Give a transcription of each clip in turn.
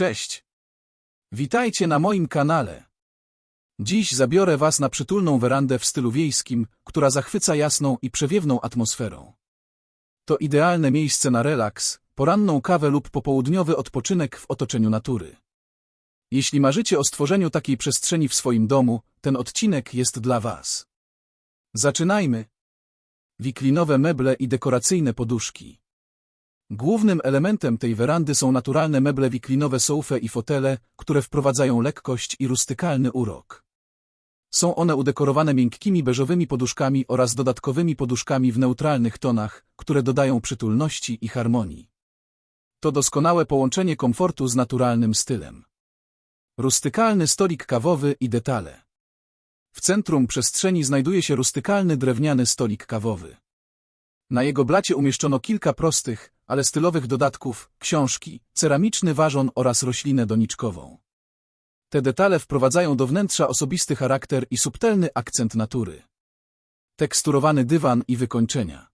Cześć! Witajcie na moim kanale. Dziś zabiorę Was na przytulną werandę w stylu wiejskim, która zachwyca jasną i przewiewną atmosferą. To idealne miejsce na relaks, poranną kawę lub popołudniowy odpoczynek w otoczeniu natury. Jeśli marzycie o stworzeniu takiej przestrzeni w swoim domu, ten odcinek jest dla Was. Zaczynajmy. Wiklinowe meble i dekoracyjne poduszki. Głównym elementem tej werandy są naturalne meble wiklinowe soufę i fotele, które wprowadzają lekkość i rustykalny urok. Są one udekorowane miękkimi beżowymi poduszkami oraz dodatkowymi poduszkami w neutralnych tonach, które dodają przytulności i harmonii. To doskonałe połączenie komfortu z naturalnym stylem. Rustykalny stolik kawowy i detale. W centrum przestrzeni znajduje się rustykalny drewniany stolik kawowy. Na jego blacie umieszczono kilka prostych, ale stylowych dodatków, książki, ceramiczny ważon oraz roślinę doniczkową. Te detale wprowadzają do wnętrza osobisty charakter i subtelny akcent natury. Teksturowany dywan i wykończenia.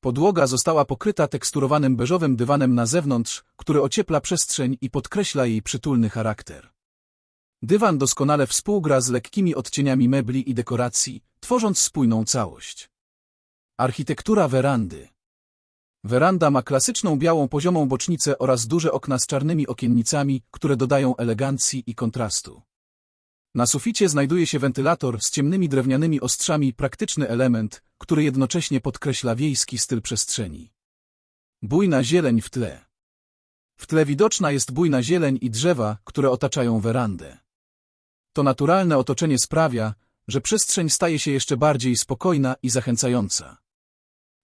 Podłoga została pokryta teksturowanym beżowym dywanem na zewnątrz, który ociepla przestrzeń i podkreśla jej przytulny charakter. Dywan doskonale współgra z lekkimi odcieniami mebli i dekoracji, tworząc spójną całość. Architektura werandy. Weranda ma klasyczną białą poziomą bocznicę oraz duże okna z czarnymi okiennicami, które dodają elegancji i kontrastu. Na suficie znajduje się wentylator z ciemnymi drewnianymi ostrzami praktyczny element, który jednocześnie podkreśla wiejski styl przestrzeni. Bujna zieleń w tle. W tle widoczna jest bujna zieleń i drzewa, które otaczają werandę. To naturalne otoczenie sprawia, że przestrzeń staje się jeszcze bardziej spokojna i zachęcająca.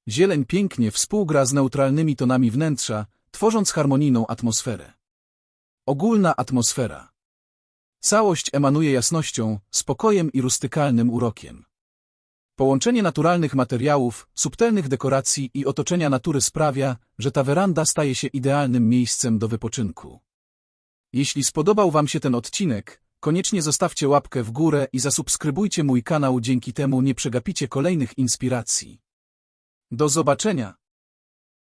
Zieleń pięknie współgra z neutralnymi tonami wnętrza, tworząc harmonijną atmosferę. Ogólna atmosfera. Całość emanuje jasnością, spokojem i rustykalnym urokiem. Połączenie naturalnych materiałów, subtelnych dekoracji i otoczenia natury sprawia, że ta weranda staje się idealnym miejscem do wypoczynku. Jeśli spodobał Wam się ten odcinek, koniecznie zostawcie łapkę w górę i zasubskrybujcie mój kanał, dzięki temu nie przegapicie kolejnych inspiracji. Do zobaczenia!